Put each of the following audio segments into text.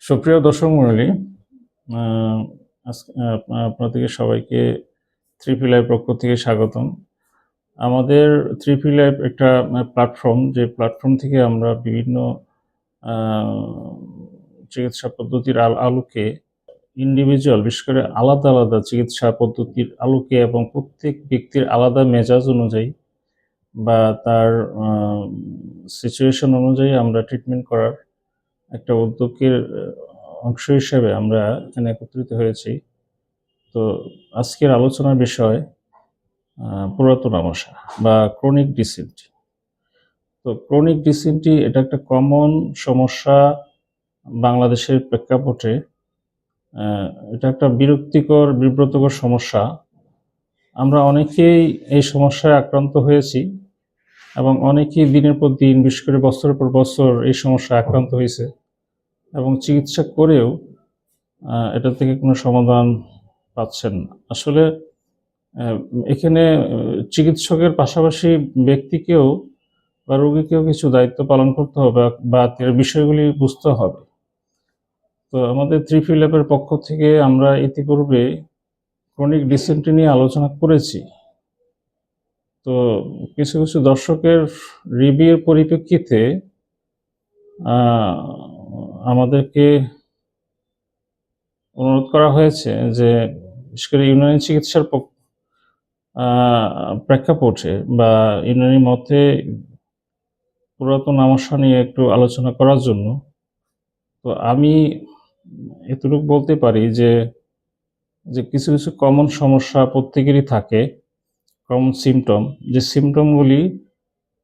সুপ্রিয় দর্শক আজকে আপনাদেরকে সবাইকে থ্রি পিলার পক্ষ থেকে স্বাগতম। আমাদের থ্রি পিলার একটা প্ল্যাটফর্ম যে প্ল্যাটফর্ম থেকে আমরা বিভিন্ন চিকিৎসা পদ্ধতির আল- আলোকে ইন্ডিভিজুয়াল বিশেষ করে আলাদা আলাদা চিকিৎসা পদ্ধতির আলোকে এবং প্রত্যেক ব্যক্তির আলাদা মেজাজ অনুযায়ী বা তার সিচুয়েশন অনুযায়ী আমরা ট্রিটমেন্ট করার একটা উদ্যোগের অংশ হিসেবে আমরা এখানে একত্রিত হয়েছি। তো আজকের আলোচনার বিষয় পুরাতন আমসা বা ক্রনিক ডিসেন্টি তো ক্রনিক ডিসেন্টি এটা একটা কমন সমস্যা বাংলাদেশের প্রেক্ষাপটে এটা একটা বিরক্তিকর, বিব্রতকর সমস্যা। আমরা অনেকেই এই সমস্যায় আক্রান্ত হয়েছি। এবং অনেকেই দিনের পর দিন, বিশেষ করে বছরের পর বছর এই সমস্যায় আক্রান্ত হয়েছে এবং চিকিৎসা করেও এটা থেকে কোনো সমাধান পাচ্ছেন না। আসলে এখানে চিকিৎসকের পাশাপাশি ব্যক্তিকেও বা রোগীকেও কিছু দায়িত্ব পালন করতে হবে বা এর বিষয়গুলি বুঝতে হবে। তো আমাদের ত্রিফি ল্যাবের পক্ষ থেকে আমরা ইতিপূর্বে ক্রনিক ডিসেন্ট্রি নিয়ে আলোচনা করেছি। তো কিছু কিছু দর্শকের রিভিউর পরিপ্রেক্ষিতে আমাদেরকে অনুরোধ করা হয়েছে যে বিশেষ করে ইউনানি চিকিৎসার প্রেক্ষাপটে বা ইউনানি মতে পুরাতন আমস্যা নিয়ে একটু আলোচনা করার জন্য, তো আমি এতটুকু বলতে পারি যে যে কিছু কিছু কমন সমস্যা প্রত্যেকেরই থাকে। কমন সিমটম যে সিমটমগুলি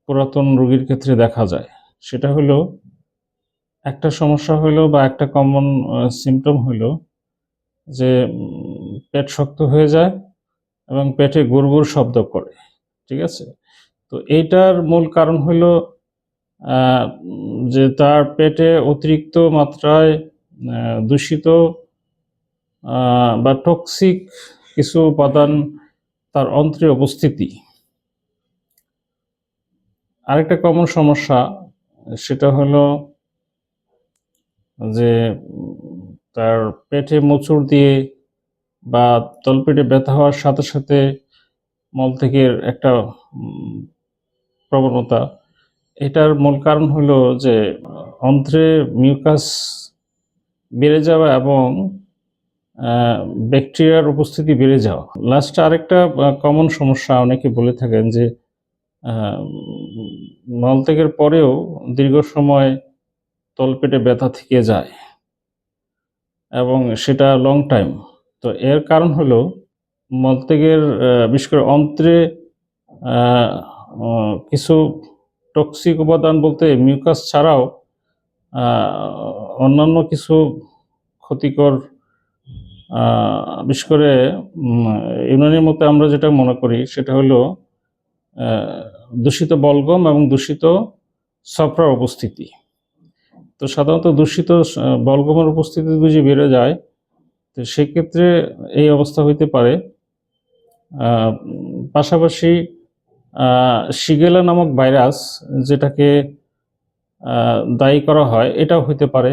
পুরাতন রোগীর ক্ষেত্রে দেখা যায়, সেটা হলো একটা সমস্যা হলো বা একটা কমন সিমটম হলো যে পেট শক্ত হয়ে যায় এবং পেটে গুড়গুড় শব্দ করে, ঠিক আছে? তো এইটার মূল কারণ হলো যে তার পেটে অতিরিক্ত মাত্রায় দূষিত বা টক্সিক কিছু উপাদান তার অন্ত্রে উপস্থিতি। আরেকটা কমন সমস্যা, সেটা হলো যে তার পেটে মোচড় দিয়ে বা তলপেটে ব্যথা হওয়ার সাথে সাথে মল থেকে একটা প্রবণতা। এটার মূল কারণ হলো যে অন্ত্রে মিউকাস বেড়ে যাওয়া এবং ব্যাকটেরিয়ার উপস্থিতি বেড়ে যাওয়া। লাস্টে আরেকটা কমন সমস্যা অনেকে বলে থাকেন যে মলত্যাগের পরেও দীর্ঘ সময় তলপেটে ব্যথা থেকে যায় এবং সেটা লং টাইম তো এর কারণ হলো মলত্যাগের বিশেষ করে অন্ত্রে কিছু টক্সিক উপাদান বলতে মিউকাস ছাড়াও অন্যান্য কিছু ক্ষতিকর বিশেষ করে ইউনানির মতে আমরা যেটা মনে করি, সেটা হলো দূষিত বলগম এবং দূষিত সফরার উপস্থিতি। তো সাধারণত দূষিত বলগমের উপস্থিতি যদি বেড়ে যায়, তো সেক্ষেত্রে এই অবস্থা হইতে পারে। পাশাপাশি শিগেলা নামক ভাইরাস যেটাকে দায়ী করা হয়, এটাও হইতে পারে।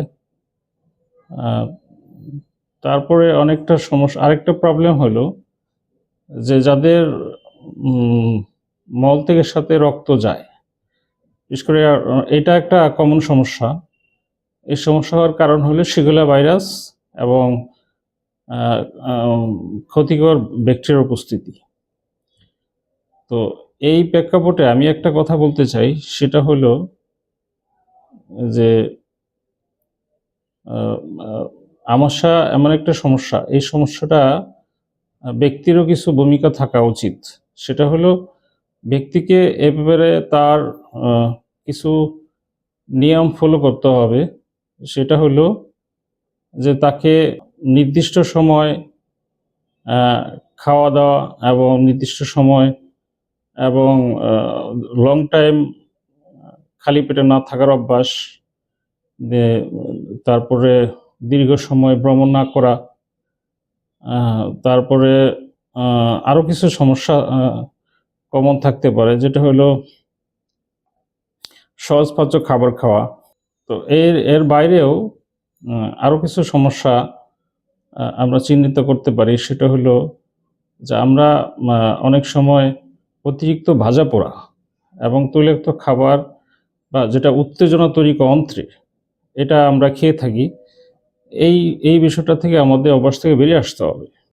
তারপরে অনেকটা সমস্যা, আরেকটা প্রবলেম হলো যে যাদের মলত্যাগের সাথে রক্ত যায়, বিশেষ করে এটা একটা কমন সমস্যা। এই সমস্যা হওয়ার কারণ হলো শিগুলা ভাইরাস এবং ক্ষতিকর ব্যাকটেরিয়ার উপস্থিতি। তো এই প্রেক্ষাপটে আমি একটা কথা বলতে চাই, সেটা হলো যে আমাশা এমন একটা সমস্যা। এই সমস্যাটা, ব্যক্তিরও কিছু ভূমিকা থাকা উচিত। সেটা হলো, ব্যক্তিকে এ ব্যাপারে তার কিছু নিয়ম ফলো করতে হবে। সেটা হলো যে তাকে নির্দিষ্ট সময় খাওয়া দাওয়া এবং নির্দিষ্ট সময় এবং লং টাইম খালি পেটে না থাকার অভ্যাস তারপরে দীর্ঘ সময় ভ্রমণ না করা তারপরে আহ, আরও কিছু সমস্যা কমন থাকতে পারে যেটা হলো সহজপাচ্য খাবার খাওয়া। তো এর এর বাইরেও উম, আরও কিছু সমস্যা আমরা চিহ্নিত করতে পারি। সেটা হলো যে আমরা অনেক সময় অতিরিক্ত ভাজা পোড়া এবং তৈলাক্ত খাবার বা যেটা উত্তেজনা তৈরি অন্ত্রে এটা আমরা খেয়ে থাকি। এই এই বিষয়টা থেকে আমাদের অভ্যাস থেকে বেরিয়ে আসতে হবে।